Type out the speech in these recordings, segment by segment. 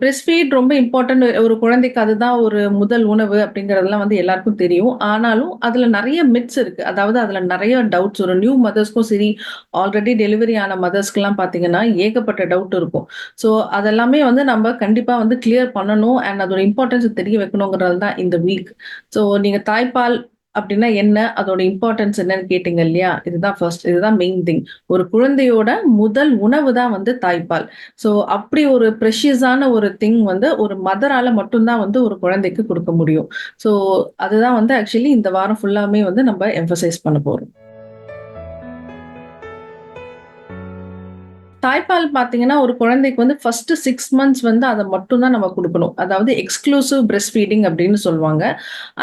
Breast feet ரொம்ப important ஒரு குழந்தைக்கு அதுதான் ஒரு முதல் உணவு அப்படிங்கிறதெல்லாம் வந்து எல்லாருக்கும் தெரியும். ஆனாலும் அதுல நிறைய மிட்ஸ் இருக்கு. அதாவது அதுல நிறைய டவுட்ஸ் ஒரு நியூ மதர்ஸ்க்கும் சரி, ஆல்ரெடி டெலிவரி ஆன மதர்ஸ்க்குலாம் பார்த்தீங்கன்னா, ஏகப்பட்ட டவுட் இருக்கும். ஸோ அதெல்லாமே வந்து நம்ம கண்டிப்பா வந்து கிளியர் பண்ணணும். அண்ட் அதோட இம்பார்ட்டன்ஸ் தெரிய வைக்கணுங்கிறது தான் இந்த வீக். ஸோ நீங்க தாய்ப்பால் அப்படின்னா என்ன? அதோட இம்பார்ட்டன்ஸ் என்னன்னு கேட்டீங்க இல்லையா? இதுதான் ஃபர்ஸ்ட். இதுதான் மெயின் திங். ஒரு குழந்தையோட முதல் உணவு தான் வந்து தாய்ப்பால். ஸோ அப்படி ஒரு ப்ரெஷியஸான ஒரு திங் வந்து ஒரு மதரால மட்டும் தான் வந்து ஒரு குழந்தைக்கு கொடுக்க முடியும். ஸோ அதுதான் வந்து ஆக்சுவலி இந்த வாரம் ஃபுல்லாமே வந்து நம்ம எம்பசைஸ் பண்ண போறோம். தாய்ப்பால் பார்த்தீங்கன்னா, ஒரு குழந்தைக்கு வந்து ஃபர்ஸ்ட் சிக்ஸ் மந்த்ஸ் வந்து அதை மட்டும்தான் நம்ம கொடுக்கணும் அதாவது எக்ஸ்க்ளூசிவ் பிரெஸ்ட் ஃபீடிங் அப்படின்னு சொல்லுவாங்க.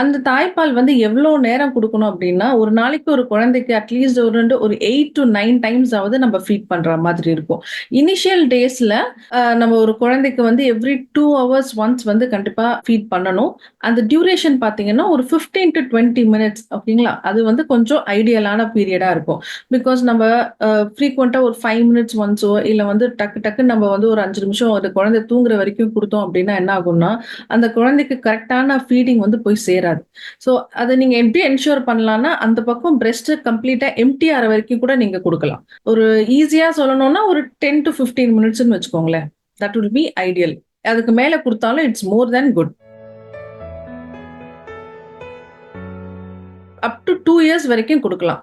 அந்த தாய்ப்பால் வந்து எவ்வளோ நேரம் கொடுக்கணும் அப்படின்னா, ஒரு நாளைக்கு ஒரு குழந்தைக்கு அட்லீஸ்ட் ஒரு ரெண்டு ஒரு எயிட் டு நைன் டைம்ஸ் ஆவது நம்ம ஃபீட் பண்ற மாதிரி இருக்கும். இனிஷியல் டேஸ்ல நம்ம ஒரு குழந்தைக்கு வந்து எவ்ரி டூ ஹவர்ஸ் ஒன்ஸ் வந்து கண்டிப்பாக ஃபீட் பண்ணணும். அந்த டியூரேஷன் பார்த்தீங்கன்னா, ஒரு ஃபிஃப்டீன் டு டுவெண்ட்டி மினிட்ஸ் ஓகேங்களா? அது வந்து கொஞ்சம் ஐடியலான பீரியடாக இருக்கும். பிகாஸ் நம்ம ஃப்ரீக்வெண்ட்டாக ஒரு ஃபைவ் மினிட்ஸ் ஒன்ஸ் இல்ல வந்து டக்கு டக்குன்னு நம்ம வந்து ஒரு அஞ்சு நிமிஷம் ஒரு குழந்தை தூங்குற வரைக்கும் கொடுத்தோம் அப்படின்னா என்ன ஆகும்னா, அந்த குழந்தைக்கு கரெக்டான ஃபீடிங் வந்து போய் சேராது. ஸோ அத நீங்க எப்படி என்ஷூர் பண்ணலாம்னா, அந்த பக்கம் பிரெஸ்ட் கம்ப்ளீட்டா எம்டி ஆகிற வரைக்கும் கூட நீங்க குடுக்கலாம். ஒரு ஈஸியா சொல்லணும்னா ஒரு டென் டு ஃபிஃப்டீன் மினிட்ஸ்னு வச்சுக்கோங்களேன். That will be ideal. அதுக்கு மேல குடுத்தாலும் it's more than good. Up to two years வரைக்கும் கொடுக்கலாம்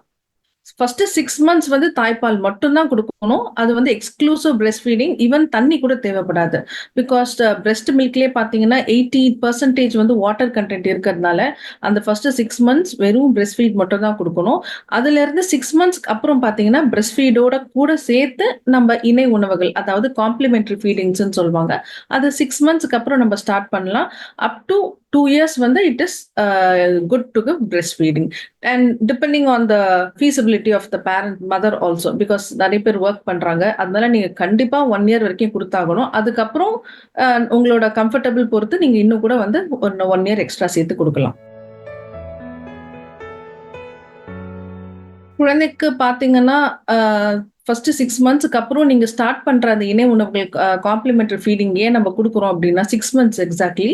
ஃபர்ஸ்ட் சிக்ஸ் மந்த்ஸ் வந்து தாய்ப்பால் மட்டும்தான் கொடுக்கணும் அது வந்து எக்ஸ்க்ளூசிவ் பிரெஸ்ட் ஃபீடிங். ஈவன் தண்ணி கூட தேவைப்படாது. பிகாஸ் பிரெஸ்ட் மில்க்லேயே பார்த்தீங்கன்னா, 80% வந்து வாட்டர் கன்டென்ட் இருக்கிறதுனால, அந்த ஃபர்ஸ்ட் சிக்ஸ் மந்த்ஸ் வெறும் பிரெஸ்ட் ஃபீட் மட்டும் தான் கொடுக்கணும் அதுலேருந்து சிக்ஸ் மந்த்ஸ்க்கு அப்புறம் பார்த்தீங்கன்னா, பிரெஸ்ட் ஃபீடோட கூட சேர்த்து நம்ம இணை உணவுகள், அதாவது காம்ப்ளிமெண்டரி ஃபீடிங்ஸ்ன்னு சொல்லுவாங்க. அது சிக்ஸ் மந்த்ஸ்க்கு அப்புறம் நம்ம ஸ்டார்ட் பண்ணலாம். அப் டு டூ இயர்ஸ் வந்து it is good to give breast feeding. And depending on the feasibility of the parent mother also. Because நிறைய பேர் ஒர்க் பண்ணுறாங்க அதனால நீங்கள் கண்டிப்பாக ஒன் இயர் வரைக்கும் கொடுத்தாகணும் அதுக்கப்புறம் uh, உங்களோட கம்ஃபர்டபிள் பொறுத்து நீங்கள் இன்னும் கூட வந்து ஒன் ஒன் இயர் எக்ஸ்ட்ரா சேர்த்து கொடுக்கலாம் குழந்தைக்கு பார்த்தீங்கன்னா, uh, ஃபர்ஸ்ட் சிக்ஸ் மந்த்ஸ்க்கு அப்புறம் நீங்க ஸ்டார்ட் பண்ற அந்த இணை உணவுகள் காம்ப்ளிமெண்டரி ஃபீடிங் ஏன் நம்ம கொடுக்குறோம் அப்படின்னா, சிக்ஸ் மந்த்ஸ் எக்ஸாக்ட்லி.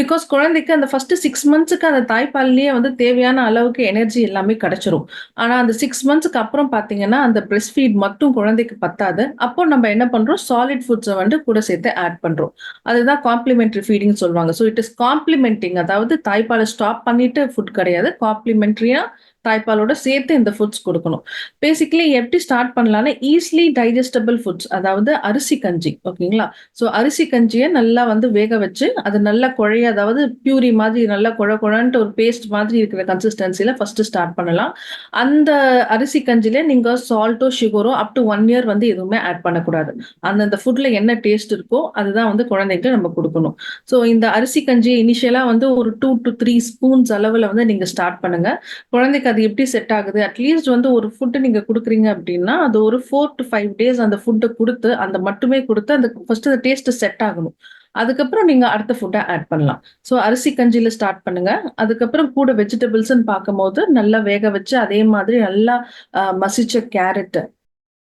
பிகாஸ் குழந்தைக்கு அந்த ஃபர்ஸ்ட் சிக்ஸ் மந்த்ஸ்க்கு அந்த தாய்ப்பால்லயே வந்து தேவையான அளவுக்கு எனர்ஜி எல்லாமே கிடைச்சிரும். ஆனா அந்த சிக்ஸ் மந்த்ஸ்க்கு அப்புறம் பாத்தீங்கன்னா அந்த பிரெஸ்ட் ஃபீட் மட்டும் குழந்தைக்கு பத்தாது. அப்போ நம்ம என்ன பண்றோம், சாலிட் ஃபுட்ஸை வந்து கூட சேர்த்து ஆட் பண்றோம். அதுதான் காம்ப்ளிமெண்டரி ஃபீடிங் சொல்லுவாங்க. ஸோ இட் இஸ் காம்ப்ளிமெண்டிங் அதாவது தாய்ப்பாலை ஸ்டாப் பண்ணிட்டு ஃபுட் கிடையாது. காம்ப்ளிமெண்ட்ரியா தாய்ப்பாலோட சேர்த்து இந்த ஃபுட்ஸ் கொடுக்கணும் பேசிக்கலி எப்படி ஸ்டார்ட் பண்ணலாம்னா, ஈஸிலி டைஜஸ்டபிள் ஃபுட்ஸ் அதாவது அரிசி கஞ்சி ஓகேங்களா? ஸோ அரிசி கஞ்சியை நல்லா வந்து வேக வச்சு, அது நல்லா குழைய அதாவது பியூரி மாதிரி நல்லா குழ குழன்ட்டு ஒரு பேஸ்ட் மாதிரி இருக்கிற கன்சிஸ்டன்சில ஃபஸ்ட்டு ஸ்டார்ட் பண்ணலாம். அந்த அரிசி கஞ்சியில நீங்க சால்ட்டோ, சுகரோ அப் டு ஒன் இயர் வந்து எதுவுமே ஆட் பண்ணக்கூடாது. அந்தந்த ஃபுட்டில் என்ன டேஸ்ட் இருக்கோ, அதுதான் வந்து குழந்தைகளுக்கு நம்ம கொடுக்கணும் ஸோ இந்த அரிசி கஞ்சி இனிஷியலாக வந்து ஒரு டூ டு த்ரீ ஸ்பூன்ஸ் அளவில் வந்து நீங்கள் ஸ்டார்ட் பண்ணுங்க. குழந்தைக்கு அது எப்படி செட் ஆகுது, அட்லீஸ்ட் வந்து ஒரு ஃபுட் நீங்க குடுக்குறீங்க அப்படின்னா, அது ஒரு ஃபோர் டு ஃபைவ் டேஸ் அந்த ஃபுட்டை கொடுத்து அந்த மட்டுமே கொடுத்து அந்த ஃபர்ஸ்ட் அந்த டேஸ்ட் செட் ஆகணும். அதுக்கப்புறம் நீங்க அடுத்த ஃபுட்டை ஆட் பண்ணலாம். ஸோ அரிசி கஞ்சியில ஸ்டார்ட் பண்ணுங்க. அதுக்கப்புறம் கூட வெஜிடபிள்ஸ்ன்னு பார்க்கும்போது, நல்லா வேக வச்சு அதே மாதிரி நல்லா மசிச்ச கேரட்,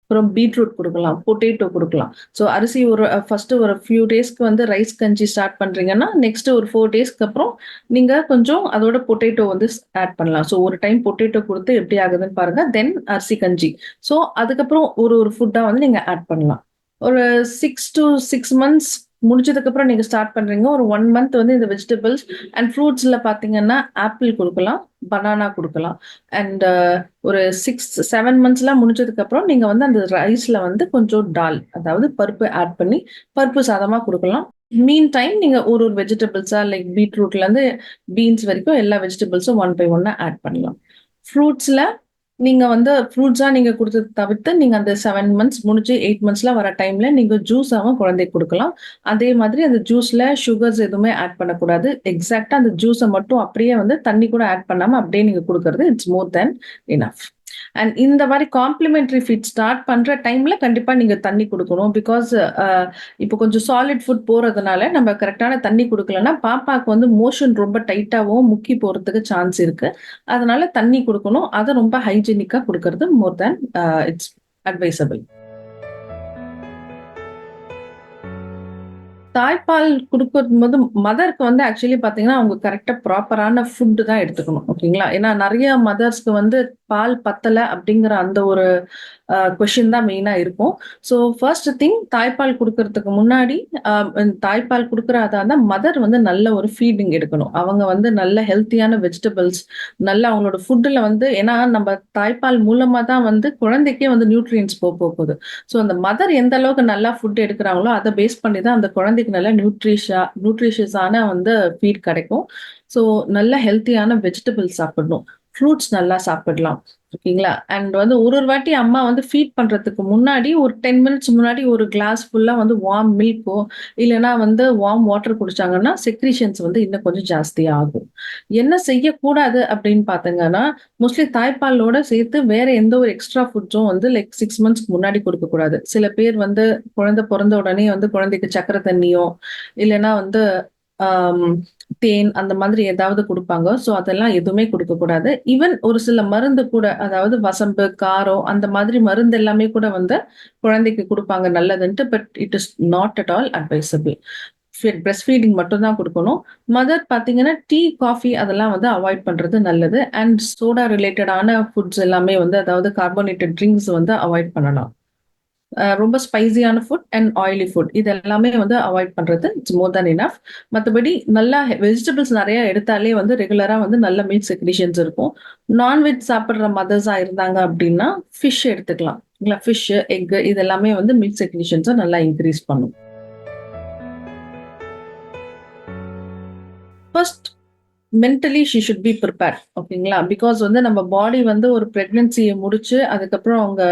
அப்புறம் பீட்ரூட் கொடுக்கலாம் பொட்டேட்டோ கொடுக்கலாம் ஸோ அரிசி ஒரு ஃபர்ஸ்ட் ஒரு ஃபியூ டேஸ்க்கு வந்து ரைஸ் கஞ்சி ஸ்டார்ட் பண்ணுறீங்கன்னா நெக்ஸ்ட் ஒரு ஃபோர் டேஸ்க்கு அப்புறம் நீங்கள் கொஞ்சம் அதோட பொட்டேட்டோ வந்து ஆட் பண்ணலாம். ஸோ ஒரு டைம் பொட்டேட்டோ கொடுத்து எப்படி ஆகுதுன்னு பாருங்க. தென் அரிசி கஞ்சி. ஸோ அதுக்கப்புறம் ஒரு ஒரு ஃபுட்டாக வந்து நீங்கள் ஆட் பண்ணலாம். ஒரு சிக்ஸ் டூ சிக்ஸ் மந்த்ஸ் முடிச்சதுக்கப்புறம் நீங்க ஸ்டார்ட் பண்றீங்க. ஒரு ஒன் மந்த் வந்து இந்த வெஜிடபிள்ஸ் அண்ட் ஃப்ரூட்ஸ்ல பார்த்தீங்கன்னா, ஆப்பிள் கொடுக்கலாம் பனானா கொடுக்கலாம் அண்ட் ஒரு 6, 7 மந்த்ஸ்லாம் முடிஞ்சதுக்கப்புறம் நீங்க வந்து அந்த ரைஸ்ல வந்து கொஞ்சம் டால் அதாவது பருப்பு ஆட் பண்ணி, பருப்பு சாதமா கொடுக்கலாம் மீன் டைம் நீங்க ஒரு ஒரு வெஜிடபிள்ஸா லைக் பீட்ரூட்லருந்து பீன்ஸ் வரைக்கும் எல்லா வெஜிடபிள்ஸும் ஒன் பை ஒன்னா ஆட் பண்ணலாம். ஃப்ரூட்ஸ்ல நீங்க வந்து ஃப்ரூட்ஸா நீங்க குடுத்தத தவிர்த்து, நீங்க அந்த செவன் மந்த்ஸ் முடிஞ்சு எயிட் மந்த்ஸ்ல வர டைம்ல நீங்க ஜூஸாவும் குழந்தைக்கு குடுக்கலாம். அதே மாதிரி அந்த ஜூஸ்ல சுகர்ஸ் எதுவுமே ஆட் பண்ணக்கூடாது. எக்ஸாக்ட்டா அந்த ஜூஸை மட்டும் அப்படியே வந்து தண்ணி கூட ஆட் பண்ணாம அப்படியே நீங்க கொடுக்கறது it's more than enough and இந்த மாதிரி காம்ப்ளிமெண்டரி ஃபீட் ஸ்டார்ட் பண்ற டைம்ல கண்டிப்பா நீங்க தண்ணி குடுக்கணும். பிகாஸ் uh, இப்போ கொஞ்சம் சாலிட் ஃபுட் போறதுனால நம்ம கரெக்டான தண்ணி குடுக்கலன்னா, பாப்பாக்கு வந்து மோஷன் ரொம்ப டைட்டாவும் முக்கி போறதுக்கு சான்ஸ் இருக்கு. அதனால தண்ணி குடுக்கணும். அத ரொம்ப ஹைஜீனிக்கா குடுக்கறது மோர் தேன் இட்ஸ் அட்வைசபிள். தாய்ப்பால் குடுக்கும்போது மதருக்கு வந்து ஆக்சுவலி பார்த்தீங்கன்னா, அவங்க கரெக்டாக ப்ராப்பரான ஃபுட்டு தான் எடுத்துக்கணும். ஓகேங்களா? ஏன்னா நிறைய மதர்ஸ்க்கு வந்து பால் பத்தலை அப்படிங்கிற அந்த ஒரு கொஷின் தான் மெயினாக இருக்கும். ஸோ ஃபர்ஸ்ட் திங் தாய்ப்பால் கொடுக்கறதுக்கு முன்னாடி தாய்ப்பால் கொடுக்குறதா இருந்தால் மதர் வந்து நல்ல ஒரு ஃபீடிங் எடுக்கணும். அவங்க வந்து நல்ல ஹெல்த்தியான வெஜிடபிள்ஸ், நல்ல அவங்களோட ஃபுட்டில் வந்து ஏன்னா நம்ம தாய்ப்பால் மூலமாக தான் வந்து குழந்தைக்கே வந்து நியூட்ரியன்ஸ் போக போகுது. ஸோ அந்த மதர் எந்த அளவுக்கு நல்லா ஃபுட் எடுக்கிறாங்களோ அதை பேஸ் பண்ணி தான் அந்த குழந்தைக்கு நல்ல நியூட்ரிஷா நியூட்ரிஷியஸான வந்து ஃபீட் கிடைக்கும். ஸோ நல்ல ஹெல்த்தியான வெஜிடபிள்ஸ் சாப்பிடணும். ஃப்ரூட்ஸ் நல்லா சாப்பிடலாம். ஓகேங்களா? அண்ட் வந்து ஒரு ஒரு வாட்டி அம்மா வந்து ஃபீட் பண்றதுக்கு முன்னாடி ஒரு 10 மினிட்ஸ் முன்னாடி ஒரு கிளாஸ் ஃபுல்லா வந்து வார்ம் மில்க்கோ, இல்லன்னா வந்து வார்ம் வாட்டர் குடிச்சாங்கன்னா, செக்ரீஷன்ஸ் வந்து இன்னும் கொஞ்சம் ஜாஸ்தி ஆகும். என்ன செய்யக்கூடாது அப்படின்னு பார்த்தீங்கன்னா, மோஸ்ட்லி தாய்ப்பாலோட சேர்த்து வேற எந்த ஒரு எக்ஸ்ட்ரா ஃபுட்ஸும் வந்து லைக் சிக்ஸ் மந்த்ஸ்க்கு முன்னாடி கொடுக்கக்கூடாது சில பேர் வந்து குழந்தை பிறந்த உடனே வந்து குழந்தைக்கு சர்க்கரை தண்ணியோ, இல்லன்னா வந்து தேன் அந்த மாதிரி ஏதாவது கொடுப்பாங்க ஸோ அதெல்லாம் எதுவுமே கொடுக்கக்கூடாது ஈவன் ஒரு சில மருந்து கூட அதாவது வசம்பு, காரம் அந்த மாதிரி மருந்து எல்லாமே கூட வந்து குழந்தைக்கு கொடுப்பாங்க நல்லதுன்ட்டு. But it is not at all advisable. Breast feeding மட்டும் தான் கொடுக்கணும் மதர் பார்த்தீங்கன்னா, டீ, காஃபி அதெல்லாம் வந்து அவாய்ட் பண்றது நல்லது. அண்ட் சோடா ரிலேட்டடான ஃபுட்ஸ் எல்லாமே வந்து அதாவது கார்போனேட்டட் ட்ரிங்க்ஸ் வந்து அவாய்ட் பண்ணலாம். ரொம்ப ஸ்பைசியான ஃபுட் அண்ட் ஆயிலி ஃபுட் இது எல்லாமே வந்து அவாய்ட் பண்றது இட்ஸ் மோர் தேன் இனஃப் மற்றபடி நல்லா வெஜிடபிள்ஸ் நிறைய எடுத்தாலே வந்து ரெகுலராக வந்து நல்ல மீட் செக்ரிஷன்ஸ் இருக்கும். நான்வெஜ் சாப்பிட்ற மதர்ஸாக இருந்தாங்க அப்படின்னா, ஃபிஷ் எடுத்துக்கலாம். இல்ல ஃபிஷ், எக் இது எல்லாமே வந்து மீட் செக்ரிஷன்ஸை நல்லா இன்க்ரீஸ் பண்ணும். First mentally she should be prepare ஓகேங்களா? பிகாஸ் வந்து நம்ம பாடி வந்து ஒரு ப்ரெக்னென்சியை முடிச்சு, அதுக்கப்புறம் அவங்க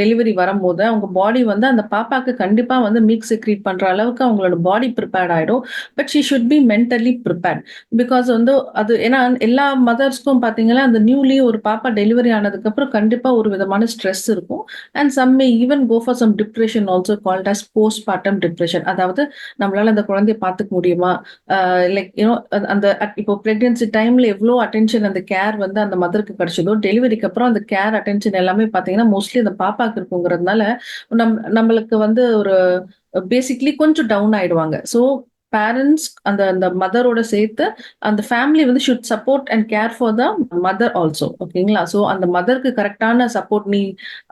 டெலிவரி வரும்போது, அவங்க பாடி வந்து அந்த பாப்பாக்கு கண்டிப்பாக வந்து மில்க் செக்ரீட் பண்ணுற அளவுக்கு அவங்களோட பாடி ப்ரிப்பேர்ட் ஆகிடும் but she should be mentally prepared because வந்து அது ஏன்னா எல்லா மதர்ஸ்க்கும் பார்த்தீங்கன்னா, அந்த நியூலி ஒரு பாப்பா டெலிவரி ஆனதுக்கப்புறம் கண்டிப்பாக ஒரு விதமான ஸ்ட்ரெஸ் இருக்கும். And some may even go for some depression also called as post partum depression அதாவது நம்மளால அந்த குழந்தைய பார்த்துக்க முடியுமா? லைக் யூ அந்த இப்போ ப்ரெக்னென்சி டைம்ல எவ்வளோ அட்டென்ஷன் அந்த கேர் வந்து அந்த மதருக்கு கிடைச்சதோ, டெலிவரிக்கு அப்புறம் அந்த கேர், அட்டென்ஷன் எல்லாமே பார்த்தீங்கன்னா, மோஸ்ட்லி அந்த பாப்பா பாப்பாக்கு இருக்குங்கிறதுனால, நம் நம்மளுக்கு வந்து ஒரு பேசிக்கலி கொஞ்சம் டவுன் ஆயிடுவாங்க. ஸோ பேரண்ட்ஸ் அந்த அந்த மதரோட சேர்த்து அந்த ஃபேமிலி வந்து should support and care for the mother also ஓகேங்களா? ஸோ அந்த மதருக்கு கரெக்டான சப்போர்ட் நீ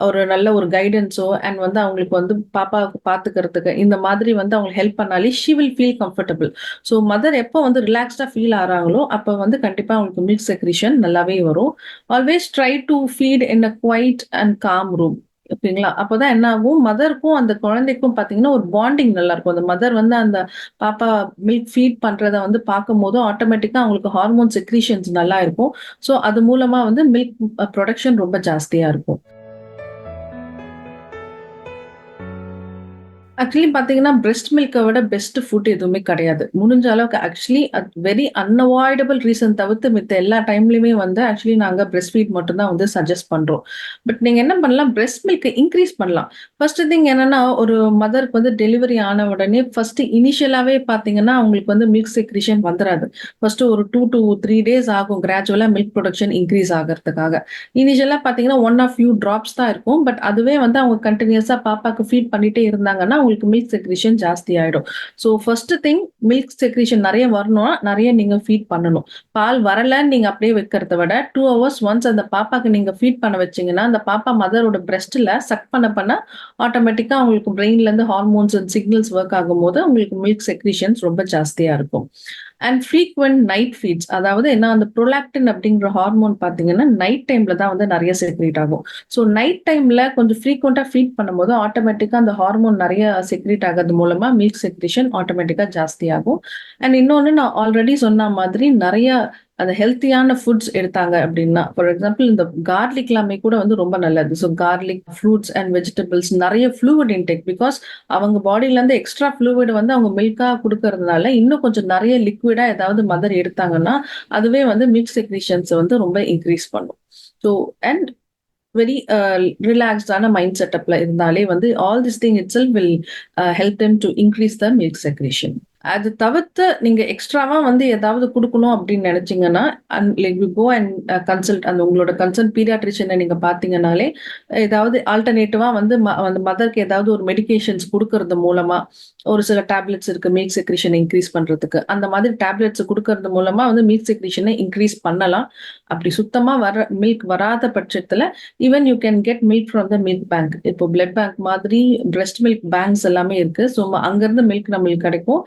ஒரு நல்ல ஒரு கைடன்ஸோ அண்ட் வந்து அவங்களுக்கு வந்து பாப்பாவுக்கு பார்த்துக்கிறதுக்கு இந்த மாதிரி வந்து அவங்களுக்கு ஹெல்ப் பண்ணாலே she will feel comfortable so mother எப்போ வந்து ரிலாக்ஸ்டா ஃபீல் ஆறாங்களோ, அப்போ வந்து கண்டிப்பா அவங்களுக்கு மில்க் செக்ரீஷன் நல்லாவே வரும். Always try to feed in a quiet and calm room. ஓகேங்களா? அப்பதான் என்ன ஆகும், மதருக்கும் அந்த குழந்தைக்கும் பார்த்தீங்கன்னா, ஒரு பாண்டிங் நல்லா இருக்கும் அந்த மதர் வந்து அந்த பாப்பா மில்க் ஃபீட் பண்றத வந்து பார்க்கும்போது, ஆட்டோமேட்டிக்கா அவங்களுக்கு ஹார்மோன் செக்ரீஷன்ஸ் நல்லா இருக்கும். ஸோ அது மூலமா வந்து மில்க் ப்ரொடக்ஷன் புரொடக்ஷன் ரொம்ப ஜாஸ்தியா இருக்கும். ஆக்சுவலி பார்த்தீங்கன்னா, பிரெஸ்ட் மில்க்கை விட பெஸ்ட் ஃபுட் எதுவுமே கிடையாது. முடிஞ்ச அளவுக்கு actually at very unavoidable reason தவிர்த்து மித்த எல்லா டைம்லையுமே வந்து ஆக்சுவலி நாங்கள் பிரெஸ்ட் ஃபீட் மட்டும்தான் வந்து சஜஸ்ட் பண்ணுறோம் பட் நீங்கள் என்ன பண்ணலாம், பிரெஸ்ட் மில்க்கை இன்க்ரீஸ் பண்ணலாம். ஃபர்ஸ்ட் திங் என்னன்னா, ஒரு மதருக்கு வந்து டெலிவரி ஆன உடனே ஃபர்ஸ்ட் இனிஷியலாகவே பார்த்தீங்கன்னா, அவங்களுக்கு வந்து மில்க் செக்ரிஷன் வந்துடாது ஃபர்ஸ்ட் ஒரு டூ டூ த்ரீ டேஸ் ஆகும் கிராஜுவலாக மில்க் ப்ரொடக்ஷன் இன்க்ரீஸ் ஆகிறதுக்காக இனிஷியலாக பார்த்தீங்கன்னா, ஒன் ஆஃப் ஃபியூ ட்ராப்ஸ் தான் இருக்கும். பட் அதுவே வந்து அவங்க கண்டினியூஸாக பாப்பாக்கு ஃபீட் பண்ணிட்டே இருந்தாங்கன்னா, உங்களுக்கு மில்க் செக்ரீஷன் ஜாஸ்தி ஆயிடும். So first thing milk secretion நிறைய வரணும்னா, நிறைய நீங்க ஃபீட் பண்ணணும். பால் வரலன்னு நீங்க அப்படியே வைக்கிறத விட டூ ஹவர்ஸ் ஒன்ஸ் அந்த பாப்பாக்கு நீங்க ஃபீட் பண்ண வச்சீங்கன்னா, அந்த பாப்பா மதரோட பிரஸ்ட்ல சக் பண்ண பண்ண ஆட்டோமேட்டிக்கா அவங்களுக்கு பிரெயின்லேருந்து ஹார்மோன்ஸ் அண்ட் சிக்னல்ஸ் ஒர்க் ஆகும்போது, உங்களுக்கு மில்க் செக்ரிஷன்ஸ் ரொம்ப ஜாஸ்தியா இருக்கும். அண்ட் ஃப்ரீக்வென்ட் நைட் ஃபீட்ஸ் அதாவது என்ன அந்த ப்ரொலாக்டின் அப்படிங்கிற ஹார்மோன் பார்த்தீங்கன்னா, நைட் டைம்ல தான் வந்து நிறைய செக்ரேட் ஆகும். ஸோ நைட் டைம்ல கொஞ்சம் ஃப்ரீக்வென்ட்டா ஃபீட் பண்ணும்போது, ஆட்டோமேட்டிக்காக அந்த ஹார்மோன் நிறைய செக்ரேட் ஆகிறது மூலமா மில்க் செக்ரீஷன் ஆட்டோமேட்டிக்காக ஜாஸ்தி ஆகும். அண்ட் இன்னொன்று நான் ஆல்ரெடி சொன்ன மாதிரி நிறைய அந்த ஹெல்த்தியான ஃபுட்ஸ் எடுத்தாங்க அப்படின்னா, ஃபார் எக்ஸாம்பிள் இந்த கார்லிக் எல்லாமே கூட வந்து ரொம்ப நல்லது. So garlic, fruits and vegetables நிறைய ஃப்ளூவிட் இன்டேக் பிகாஸ் அவங்க பாடியிலேருந்து எக்ஸ்ட்ரா ஃப்ளூவிட் வந்து அவங்க மில்காக கொடுக்கறதுனால இன்னும் கொஞ்சம் நிறைய லிக்விடா ஏதாவது மதர் எடுத்தாங்கன்னா, அதுவே வந்து மில்க் செக்ரீஷன்ஸை வந்து ரொம்ப இன்க்ரீஸ் பண்ணும். ஸோ அண்ட் வெரி ரிலாக்ஸ்டான மைண்ட் செட்டப்ல இருந்தாலே வந்து all this thing itself will help them to increase the milk secretion. அது தவிர்த்து நீங்க எக்ஸ்ட்ராவா வந்து ஏதாவது கொடுக்கணும் அப்படின்னு நினைச்சீங்கன்னா, and like you go and consult அந்த உங்களோட கன்சல்ட் பீரியாட்ரிஷனை நீங்க பார்த்தீங்கன்னாலே, ஏதாவது ஆல்டர்னேட்டிவா வந்து ம அந்த மதருக்கு ஏதாவது ஒரு மெடிகேஷன்ஸ் கொடுக்கறது மூலமா, ஒரு சில டேப்லெட்ஸ் இருக்கு மில்க் செக்ரீஷன இன்க்ரீஸ் பண்றதுக்கு. அந்த மாதிரி டேப்லெட்ஸ் கொடுக்கறது மூலமா வந்து மில்க் செக்ரிஷனை இன்க்ரீஸ் பண்ணலாம். அப்படி சுத்தமா வர மில்க் வராத பட்சத்துல, even you can get milk from the milk bank. இப்போ பிளட் பேங்க் மாதிரி பிரஸ்ட் மில்க் பேங்க்ஸ் எல்லாமே இருக்கு. ஸோ அங்கிருந்து மில்க் நம்மளுக்கு கிடைக்கும்.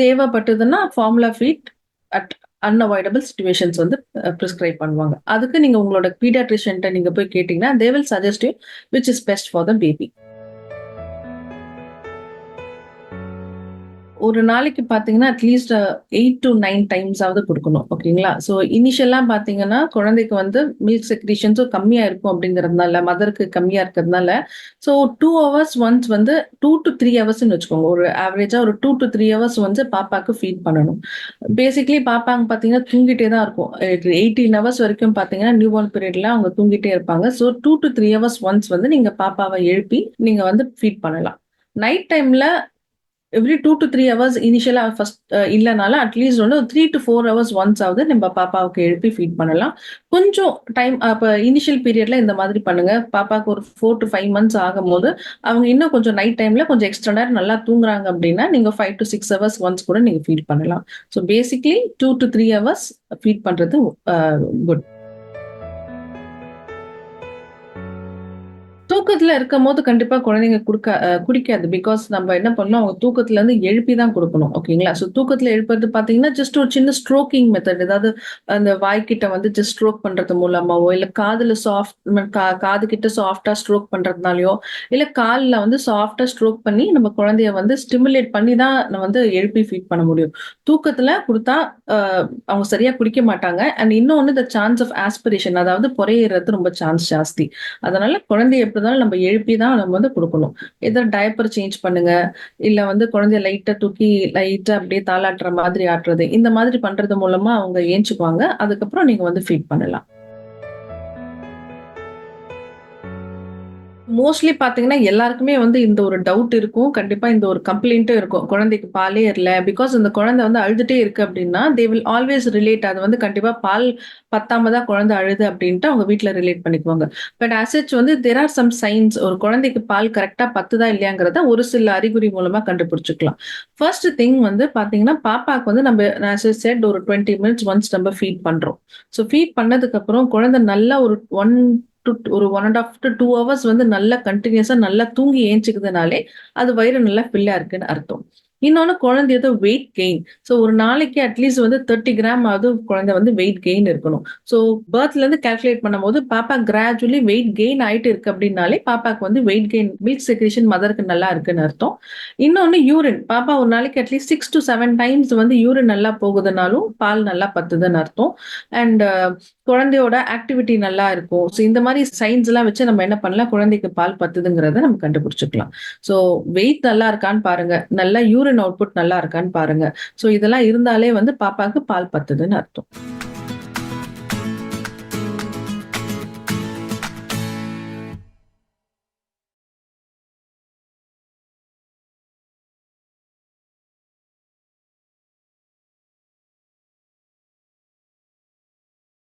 தேவைப்பட்டதுன்னா formula feed at unavoidable situations வந்து ப்ரிஸ்கிரைப் பண்ணுவாங்க. அதுக்கு நீங்க உங்களோட பீடியாட்ரிஷியன்ட்ட நீங்க போய் கேட்டீங்கன்னா, they will suggest you which is best for the baby. ஒரு நாளைக்கு பார்த்தீங்கன்னா, at least eight to nine டைம்ஸாவது கொடுக்கணும் ஓகேங்களா? ஸோ இனிஷியலாக பார்த்தீங்கன்னா, குழந்தைக்கு வந்து மில்க் செக்ரீஷன்ஸும் கம்மியாக இருக்கும் அப்படிங்கிறதுனால, மதருக்கு கம்மியாக இருக்கிறதுனால, ஸோ டூ ஹவர்ஸ் ஒன்ஸ் வந்து டூ டு த்ரீ ஹவர்ஸ்ன்னு வச்சுக்கோங்க. ஒரு ஆவரேஜாக ஒரு டூ டு த்ரீ ஹவர்ஸ் வந்து பாப்பாக்கு ஃபீட் பண்ணணும். பேசிக்கலி பாப்பாங்க பார்த்தீங்கன்னா, தூங்கிட்டே தான் இருக்கும். எயிட்டீன் ஹவர்ஸ் வரைக்கும் பார்த்தீங்கன்னா, நியூ பார்ன் பீரியட்ல அவங்க தூங்கிட்டே இருப்பாங்க. So two to three hours once வந்து நீங்கள் பாப்பாவை எழுப்பி, நீங்கள் வந்து ஃபீட் பண்ணலாம். நைட் டைம்ல every two to three hours இனிஷியலாக ஃபர்ஸ்ட் இல்லைனால அட்லீஸ்ட் வந்து three to four hours once ஆகுது நம்ம பாப்பாவுக்கு எழுப்பி ஃபீட் பண்ணலாம். கொஞ்சம் டைம் அப்போ இனிஷியல் பீரியட்ல இந்த மாதிரி பண்ணுங்க. பாப்பாவுக்கு ஒரு ஃபோர் டு ஃபைவ் மந்த்ஸ் ஆகும்போது, அவங்க இன்னும் கொஞ்சம் நைட் டைம்ல கொஞ்சம் எக்ஸ்ட்ரா நேரம் நல்லா தூங்குறாங்க அப்படின்னா, நீங்க five to six hours once கூட நீங்க ஃபீட் பண்ணலாம். So basically two to three hours feed பண்ணுறது குட். தூக்கத்துல இருக்கும்போது கண்டிப்பா குழந்தைங்க குடுக்க குடிக்காது. பிகாஸ் நம்ம என்ன பண்ணணும், அவங்க தூக்கத்துல இருந்து எழுப்பி தான் குடுக்கணும். ஓகேங்களா? ஸோ தூக்கத்துல எழுப்புறது பாத்தீங்கன்னா ஜஸ்ட் ஒரு சின்ன ஸ்ட்ரோக்கிங் மெத்தட். ஏதாவது அந்த வாய்க்கிட்ட வந்து ஜஸ்ட் ஸ்ட்ரோக் பண்றது மூலமாவோ, இல்ல காதுல சாஃப்ட் கா காது கிட்ட சாஃப்டா ஸ்ட்ரோக் பண்றதுனாலயோ, இல்ல கால்ல வந்து சாஃப்டா ஸ்ட்ரோக் பண்ணி நம்ம குழந்தைய வந்து ஸ்டிமுலேட் பண்ணி தான் நம்ம வந்து எழுப்பி ஃபீட் பண்ண முடியும். தூக்கத்துல குடுத்தா அவங்க சரியா குடிக்க மாட்டாங்க. அண்ட் இன்னொன்னு த சான்ஸ் ஆஃப் ஆஸ்பிரேஷன் அதாவது புரையேறது ரொம்ப சான்ஸ் ஜாஸ்தி. அதனால குழந்தைய எப்படி இருந்தாலும் நம்ம எழுப்பி தான் நம்ம வந்து குடுக்கணும். எதாவது டயப்பர் சேஞ்ச் பண்ணுங்க. இல்ல வந்து குழந்தைய லைட்டா தூக்கி லைட்டா அப்படியே தாளாட்டுற மாதிரி ஆட்டுறது. இந்த மாதிரி பண்றது மூலமா அவங்க ஏஞ்சுக்குவாங்க. அதுக்கப்புறம் நீங்க வந்து ஃபீட் பண்ணலாம். மோஸ்ட்லி பார்த்தீங்கன்னா, எல்லாருக்குமே வந்து இந்த ஒரு டவுட் இருக்கும். கண்டிப்பா இந்த ஒரு கம்ப்ளைண்ட்டும் இருக்கும். குழந்தைக்கு பாலே இல்ல. பிகாஸ் இந்த குழந்தை வந்து அழுதுட்டே இருக்கு அப்படின்னா, தே வில் ஆல்வேஸ் ரிலேட் அது வந்து கண்டிப்பா பால் பத்தாம தான் குழந்தை அழுது அப்படின்ட்டு அவங்க வீட்டுல ரிலேட் பண்ணிக்குவாங்க. பட் ஆஸ் வந்து தெர் ஆர் சம் சைன்ஸ் ஒரு குழந்தைக்கு பால் கரெக்டா பத்துதா இல்லையாங்கிறத ஒரு சில அறிகுறி மூலமா கண்டுபிடிச்சுக்கலாம். ஃபர்ஸ்ட் திங் வந்து பார்த்தீங்கன்னா, பாப்பாக்கு வந்து நம்ம ஆஸ் செட் ஒரு 20 மினிட்ஸ் ஒன்ஸ் நம்ம ஃபீட் பண்றோம். ஸோ ஃபீட் பண்ணதுக்கு அப்புறம் குழந்தை நல்லா ஒரு ஒன் டூ ஒரு 1 1/2 டூ ஹவர்ஸ் வந்து நல்லா கண்டினியூஸாக நல்லா தூங்கி ஏஞ்சிக்கிறதுனாலே அது வயிறு நல்லா ஃபில்லாக இருக்குன்னு அர்த்தம். இன்னொன்னு குழந்தையோட வெயிட் கெயின். ஸோ ஒரு நாளைக்கு அட்லீஸ்ட் வந்து 30 கிராம் அது குழந்தை வந்து வெயிட் கெயின் இருக்கணும். ஸோ பர்த்லேருந்து கால்குலேட் பண்ணும்போது, பாப்பா கிராஜுவலி வெயிட் கெயின் ஆயிட்டு இருக்கு அப்படின்னாலே, பாப்பாக்கு வந்து வெயிட் கெயின் மில்க் செக்ரேஷன் மதருக்கு நல்லா இருக்குன்னு அர்த்தம். இன்னொன்னு யூரின். பாப்பா ஒரு நாளைக்கு at least six to seven times வந்து யூரின் நல்லா போகுதுனாலும், பால் நல்லா பத்துதுன்னு அர்த்தம். அண்ட் குழந்தையோட ஆக்டிவிட்டி நல்லா இருக்கும். ஸோ இந்த மாதிரி சைன்ஸ் எல்லாம் வச்சு நம்ம என்ன பண்ணலாம், குழந்தைக்கு பால் பத்துதுங்கிறத நம்ம கண்டுபிடிச்சிக்கலாம் ஸோ வெயிட் நல்லா இருக்கான்னு பாருங்க. நல்லா யூரின் அவுட்புட் நல்லா இருக்கான்னு பாருங்க. ஸோ இதெல்லாம் இருந்தாலே வந்து பாப்பாக்கு பால் பத்துதுன்னு அர்த்தம்.